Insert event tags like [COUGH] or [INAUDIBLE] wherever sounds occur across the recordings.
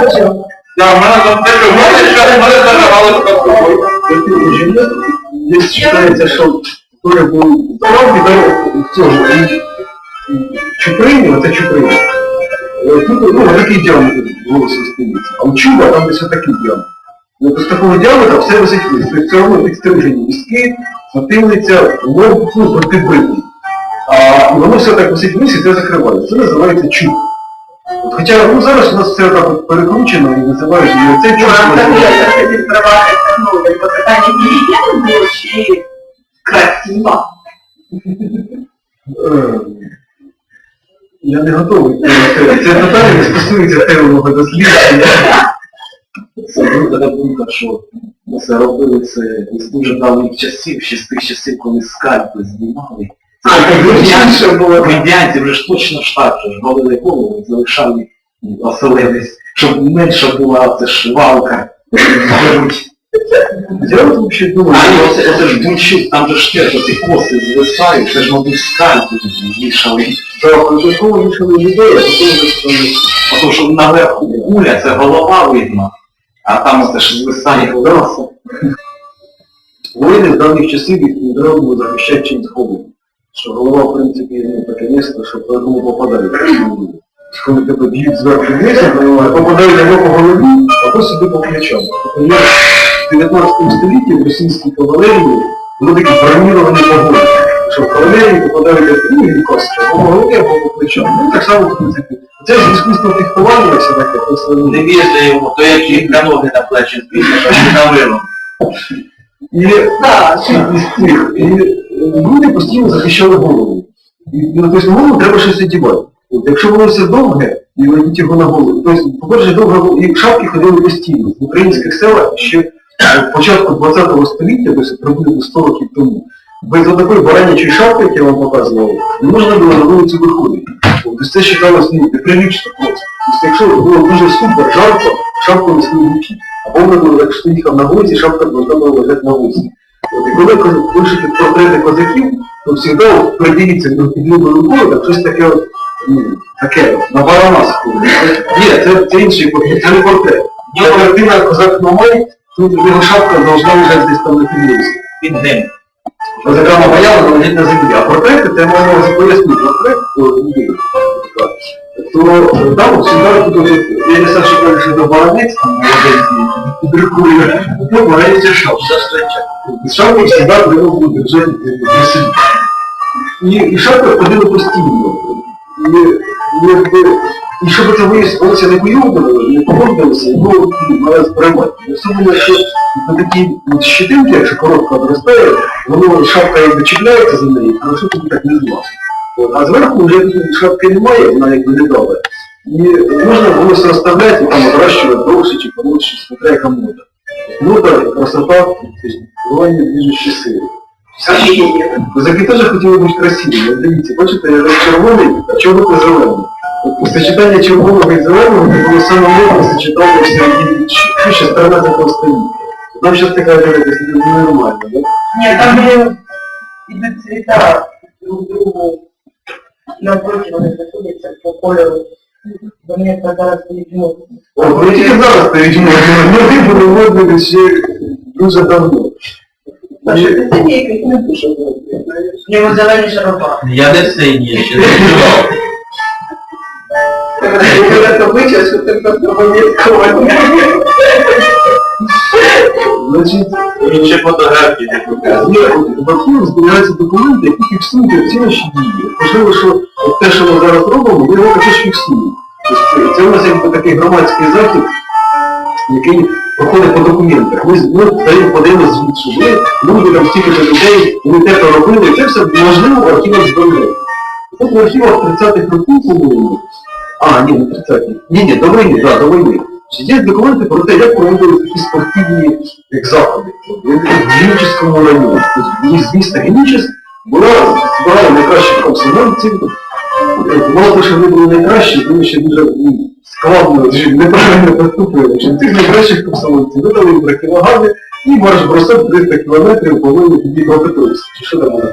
Бачу. Да, в мене там те, що в мене, що в мене зажигалося під собою. Здесь считается, что тоже был здоровый, да, в цьому, і Чуприні, оце Чуприні. Е, Тут, ну, такий діаметр волосся стається. А у чуба там десь отакий діаметр. Ну, то з такого діаметра все висить вниз. Тобто все одно підстрижені візки, затилиця, лоб, ну, протибитий. А воно все так висить вниз і це закриває. Це називається чуб. Хоча ну, зараз у нас все так перекручено і називають гігієни було чи красиво? Е, Я не готовий. Це питання не стосується темного дослідження. Це така думка, що ми це робили це з дуже давніх часів, ще з тих часів, коли скальпи знімали. А, так звичайно було. Медіанці вже ж точно ж так, що ж голили голову, залишали оселедець, щоб менша була це ж валка. Беруть. Я от взагалі думаю, оце, оце ж бунчук, там же ж теж оці коси звисають, це ж, мабуть, скальпи вішали. що початково вийшли людей, а потім вже Тому що наверху гуля, це голова видно, а там оце ж звисає волосся. воїни з давніх часів їх відроду захищають чимось голову. Що голова, в принципі, ну, таке місце, що по якому попадають. Коли тебе б'ють зверху вниз, то попадають або по голові, або собі по плечам. Тобто є в 19 столітті в російській кавалерії були такі броніровані погони, що в кавалерії попадають як ну, і костки, або по голові, або по плечам. Ну так само, в принципі. Це ж іскусство фехтування, все таке, просто Не вірте йому, то які на ноги на плечі збільше, що не на вилом. І, Так. і, і, цих, і люди постійно захищали голову. І ну, тобто, голову треба щось одягати. От, якщо волосся довге, і надіть його на голову, тобто, по-перше, довга гол- і шапки ходили постійно. В українських селах ще початку 20 століття, тобто приблизно 100 років тому, без такої баранячої шапки, як я вам показував, не можна було на вулицю виходити. Тобто це вважалося ну, неприлично просто. Тобто, якщо було дуже супер жарко, шапку несли в руки. А повно, якщо ти їхав на вулиці, шапка должна була лежати на вулиці. От, і коли пишете портрети козаків, то завжди придивіться до під рукою, так щось таке, от, ну, таке, на барана схоже. Ні, це, це інший портрет, це не портрет. Є картина козак Мамай, тут його шапка должна лежати десь там на підлозі. Під ним. Козака Мамая, вона лежить на землі. А портрети, це можна пояснити, портрет, то е, там всегда тут я не знаю, що кажуть, що це баранець, там, друкує, ну, баранець і шапка. І шапка всегда треба буде держати для себе. І, і шапка ходила постійно. І, і, якби, і щоб це виявилося не поюбило, не погодилося, його має сприймати. І Особливо, що на такі от щитинки, якщо коротко одростає, воно шапка якби чіпляється за але що тобі так не злазить. От, А зверху вже тут шапки немає, вона якби не дала. І можна волосся розставляти, і там отращувати довше чи коротше, смотря яка мода. Мода, красота, бування движущі сили. Козаки теж хотіли бути красивими. От Дивіться, бачите, я червоний, а чого ти зелений. Сочетання червоного і зеленого це було саме модне сочетання в середині ну, ще з 13 століття. Нам зараз така якась ненормальна, да? Ні, там ідуть цвіта друг другу навпроти, вони заходяться по кольору. Вони зараз візьмуть. О, ви тільки зараз перейдемо, ми були модними ще дуже давно. У нього зелені шароба. Я не синій, я ще не чував. То вича, що ти просто. Значить, Він ще фотографії не показує. Є, в архіві зберігаються документи, які фіксують наші дії. Можливо, що те, що ми зараз робимо, ми його також фіксуємо. Тобто Це у нас якби такий громадський захід, який проходить по документах. Ми, ми даємо подаємо звіт, що ми, люди там стільки людей, вони те то робили, це все можливо в архівах зберігати. От в архівах 30-х років, по-моєму, а, ні, не 30-х, ні, ні, до війни, так, до війни. Є документи про те, як проводили такі спортивні як заходи. В Генічеському районі. З міста Генічес була збирала найкращих комсомольців. Мало того, що вони були найкращі, вони ще дуже ну, складно, неправильно поступили. Що цих найкращих комсомольців видали їм кілограми і марш бросок 300 кілометрів по вулиці Дніпропетровськ. Чи що там у нас?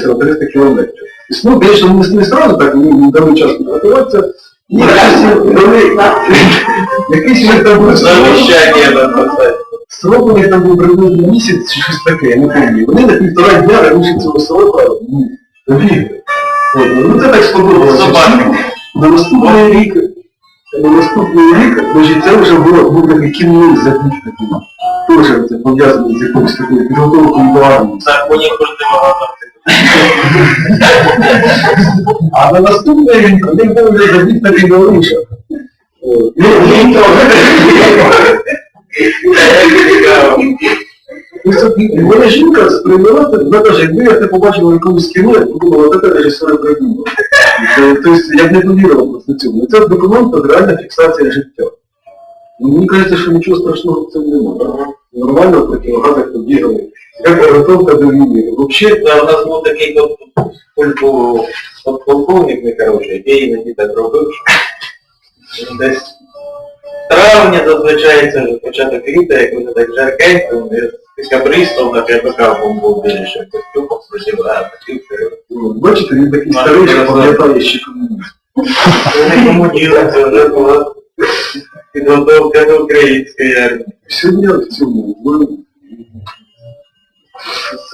З на 300 кілометрів. Ну, не, не сразу так, ну, не дали час підготуватися. Ні, вони, якийсь вже там був Срок у них там був приблизно місяць чи щось таке, я не пам'ятаю. Вони на півтора дня раніше цього срока ну, Ну це так сподобалося. На наступний рік, на наступний рік, значить, це вже було, був такий кінний забіг такий. Теж це пов'язано з якоюсь такою підготовкою до армії. Так них уже багато. А на наступний рік у них був вже такий новіше. Ну, він жінка сприйняла це, вона каже, якби я це побачила якомусь кіно, я подумала, це режисери придумали. Тобто я б не довірила просто цьому. Це документ про реальна фіксація життя. Ну, Мені кажеться, що нічого страшного в цьому немає. Нормально в противогазах побігали. Як підготовка до війни. Взагалі, у нас був такий от польку- от полковник некоротший, який іноді так робив, що десь в травні зазвичай це вже початок літа, як вони так жаркенько, з декабристом на КПК бомбоубіжище костюмом проживає, ну, бачите, він такий старий, що пам'ятає ще комунізм. Вони кому ділиться вже була підготовка до української армії. Сьогодні в цьому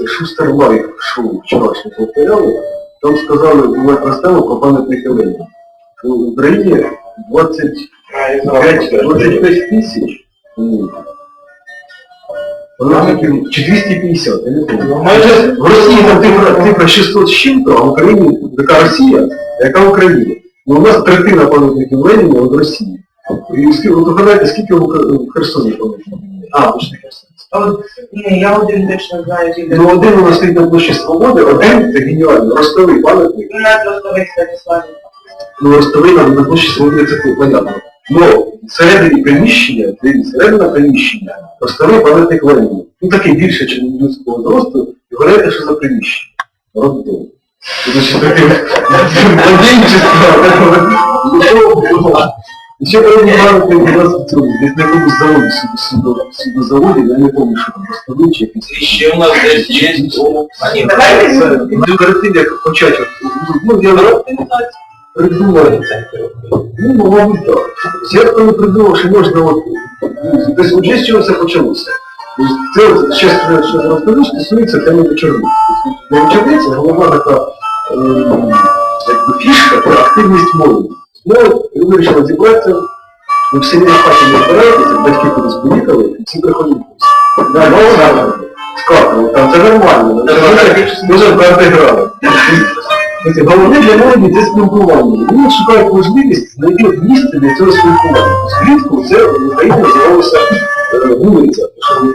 Шустер Лайф шоу вчорашнє повторяли, там сказали, була простава про пам'ятники Леніна. В Україні 25, 25 тисяч чи 250, я не пам'ятаю. Майже В Росії там цифра, цифра 600 з чим-то, а в Україні така Росія, яка Україна. Ну у нас третина пам'ятників Леніна в Росії. І от угадайте, скільки в Херсоні пам'ятників А, не Херсон. А от, ні, я один точно знаю, тільки. Ну один у нас стоїть на площі Свободи, один це геніально, ростовий пам'ятник. У нас ростовий, кстати, славі. Ну ростовий на, на площі Свободи це тут, понятно. Ну, всередині приміщення, середина приміщення, ростовий пам'ятник Леніну. Ну такий більше, ніж людського зросту, і говорите, що за приміщення. Роддом. Це ще таке [LAUGHS] младенчество. Ще певні пам'ятник у нас в цьому, десь на якомусь заводі, судозаводі, я не пам'ятаю, що там якийсь. І у нас десь є, ну, а ні, Давайте ну, як почати, ну, я придумав, ну, ну, мабуть, так. Я коли придумав, що можна от, ну, десь от з чого все почалося. Тобто Це, от, ще що розкажу, стосується теми вечорниць. Для вечорниці головна така ем, якби фішка про активність молоді. Ну, от, я вирішила зібратися, ви всі на хаті не збираєтеся, батьки кудись поїхали, всі приходять. Да, ну, да, Складно, там це нормально, дуже багато грали. Головне для молоді це спілкування. Вони шукають можливість знайти місце для цього спілкування. Влітку це в Україні називалося е, вулиця,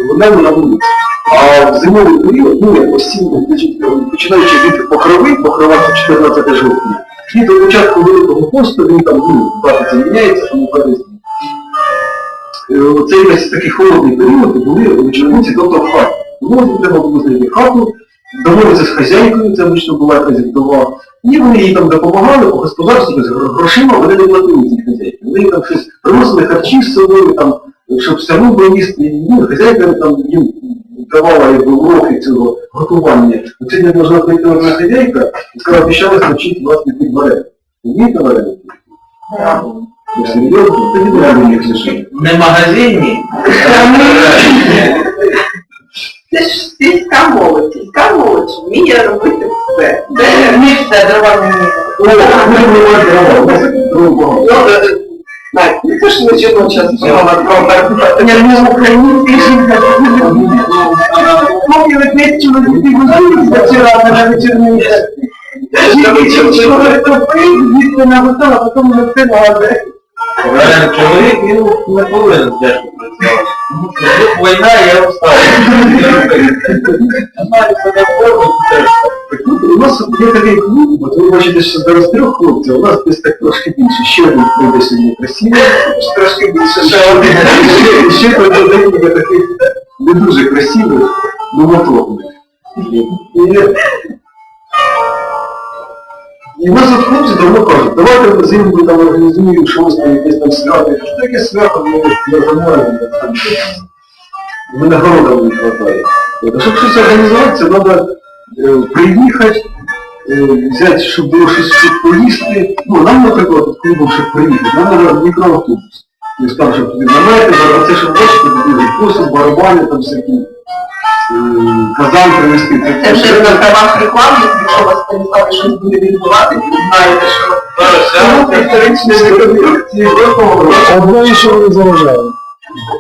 вона на вулиці. А в зимовий період, ну як осінньо, е, починаючи від покрови, покрова 14 жовтня, і до початку Великого посту він там ну, дати це міняється, тому березні. Е, Це якийсь такий холодний період, були вечорниці, тобто в хаті. Молоді треба було знайти хату, домовитися з хазяйкою, це обично була якась вдова, і вони їй там допомагали по господарству, грошима вони не платили цій хазяйки. Вони там щось приносили харчі з собою, там, щоб все одно їсти, ну, хазяйка там їм давала якби, уроки цього готування. От Сьогодні должна прийти одна хазяйка і сказала, обіцяла навчити вас піти вареники. Вмієте вареники? Серйозно? Тоді не треба їх лишити. не магазинні, Це ж сільська молодь, сільська молодь вміє робити все. Це не все, дрова не вміє. О, не права, у нас дров багато. Ну, е, е, так, ну, це ж не жіноча справа, правда. Я не українська жінка. Поки ви десь чоловіки можливість вчора на вечорниці. Чоловік топив, звідти наготова, а потім розпивали. Реально, чоловік він не повинен тяжко працювати. Тому що тут війна, я встаю. Я себе форму, теж. Ну, У нас є такий клуб, от ви бачите, що зараз трьох хлопців, у нас десь так трошки більше. Ще один прийде сьогодні красивий, трошки більше, ще один. Ще, прийде декілька таких не дуже красивих, ну моторних. І, нас от хлопці давно кажуть, давайте взимку там організуємо щось там, якесь там свято. Я кажу, «Та свято, ми замовимо, там мене города не хватає. А щоб щось організувати, це треба е, приїхати, е, взяти, щоб було щось щоб поїсти. Ну, нам, наприклад, коли був щоб приїхати, нам треба мікроавтобус. Я сказав, що туди намети, а це що бачите, посуд, барабани, там всякі казан принести. Це вже на правах реклами, якщо у вас Станіслав щось буде відбуватися, ви знаєте, що історичні реконструкції Верховного Одно і що не заважає.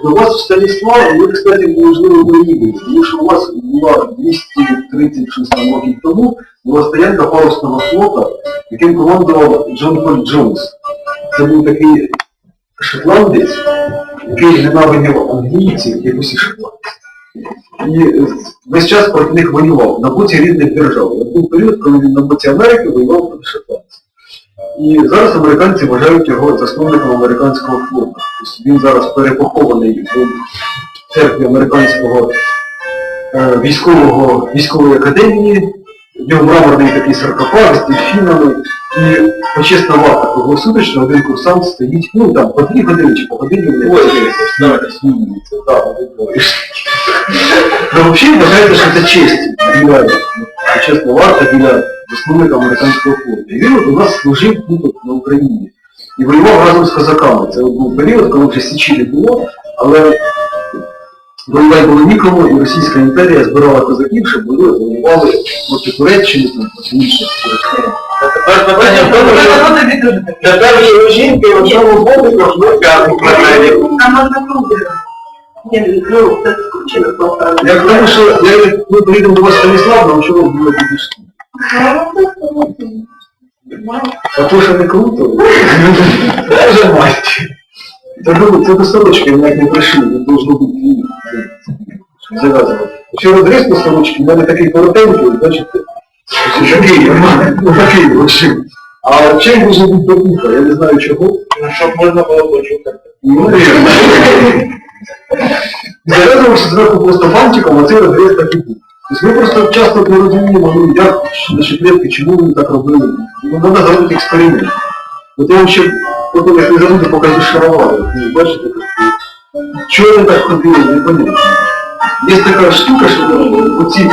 У вас в Станіславі, ви, кстати, можливо, не їдете, тому що у вас була 236 років тому була стоянка парусного флота, яким командував Джон Поль Джонс. Це був такий шотландець, який ненавидів англійців і усі шотландці. І весь час проти них воював на боці рідних держав. Був період, коли він на боці Америки воював проти шотландців. І зараз американці вважають його засновником американського флоту. Тобто він зараз перепохований в церкві американського е, військового військової академії. В нього мраморний такий саркофаг з дельфінами. І почесна варта круглосуточно, один курсант стоїть, ну там по дві години чи по годині вони змінюються. Так, вони двоє. Ну, взагалі вважається, що це честь біля почесна варта біля засновника американського флоту. І він от у нас служив тут на Україні. І воював разом з козаками. Це був період, коли вже Січі не було, але воювати було нікому, і Російська імперія збирала козаків, щоб вони воювали проти Туреччини, там, проти інших територій. Тепер питання в що жінки в одному боку, ми п'ятку кладемо. там можна круги. Ні, ну, це скручено просто. Я тому, що я, ми приїдемо до вас Станіслав, нам чого було підійшли. А то, що не круто, [LAUGHS] це вже масті. Це до, це до сорочки, ви навіть не прийшли, не должно її. Зав'язувати. Якщо розріз по сорочці, в мене такий коротенький, бачите, ось такий, ну такий, вообще. А чим може бути до вуха, я не знаю чого. Ну, щоб можна було почути. Ну, наверное. Зав'язувався зверху просто бантиком, а цей розріз такий був. Тобто ми просто часто не розуміємо, ну як наші предки, чому вони так робили. Ну, треба зробити експеримент. От я вам ще потім, як не забуду, покажу шаровари. Ну, бачите, чого вони так ходили, не понятно. Є така штука, що оці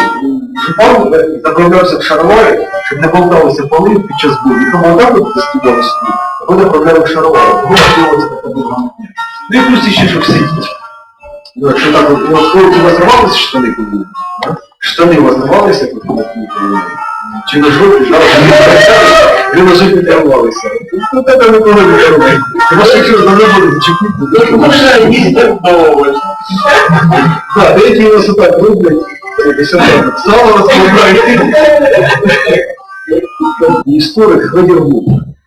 шупали заправлявся в шаровари, щоб не болталися поли під час бою. І тому отак от застудали стіл, а вони заправляли в шаровари. Тому можливо це така була. Ну і плюс ще, щоб сидіти. Ну, якщо так от, у вас рвалися штани коли? Штани у вас рвалися, коли? Чи на жопі, да? Ви на жопі не рвалися. Ну, там ніколи не робить. Тому що якщо за жопу зачепити, то Може, їсти вдома. Да, деякі у нас отак роблять. Сало розкладають. І історик Гладіргук.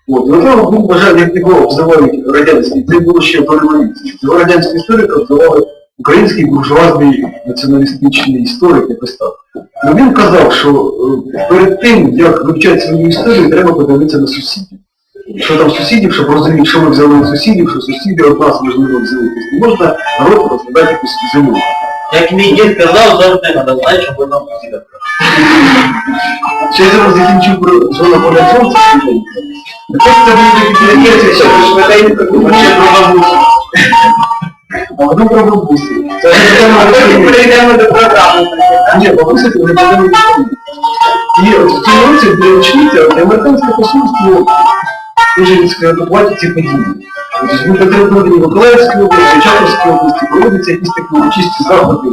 От, і одного був бажання, як його обзивають радянський, це було ще до революції. Цього радянського історика обзивали український буржуазний націоналістичний історик, якось так. Ну, він казав, що е, перед тим, як вивчати свою історію, треба подивитися на сусідів. Що там сусідів, щоб розуміти, що ми взяли сусідів, що сусіди від нас можливо взяли. Не можна народ розглядати якусь землю. Як мій дід казав, завжди треба знати, що ви нам сусіда. Ще я зараз закінчив про зону поля сонця швиденько. Це буде такі перевірці, що ви швиденько думаєте про бабусю. А одну про бабусю. Це ж Потім перейдемо до програми. Ні, бабуся це не буде І от в цій році річниця, де американське посольство дуже відсканувати ці події. Тобто ми території Миколаївської області, Чаковської області проводяться якісь такі урочисті заходи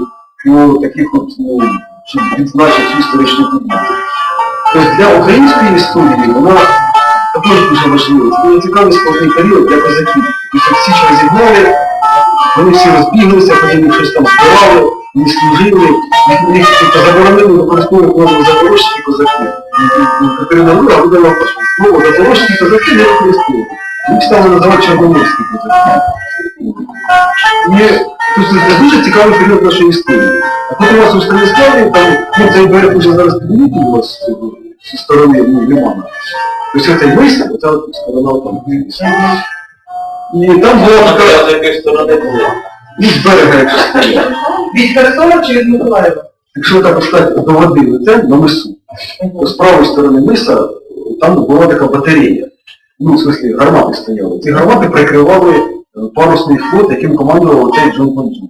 по таких от, ну, щоб відзначити цю історичну подію. Тобто для української історії вона також дуже важлива. Це дуже цікавий складний період для козаків. Тобто всі ж розігнали, вони всі розбіглися, потім щось там збирали, вони служили, їх, типу, заборонили використовувати можна запорожські козаки. І Катерина Рура видала слово запорожські козаки не використовують. Їх стали називати чорноморські козаки. І тобто, це дуже цікавий період нашої історії. А потім у вас у Станіславі, там, ну цей берег уже зараз підмітив у вас цього- зі сторони ну, лимана. Тобто цей мис, оця сторона там. І там була така, з якої сторони була. ну, берега, якщо сказати. Від Херсона чи від Миколаєва? Якщо так стати до води лице до мису, то з правої сторони миса там була така батарея. Ну, в смысле, гармати стояли. Ці гармати прикривали е, парусний флот, яким командував цей Джон Панджу.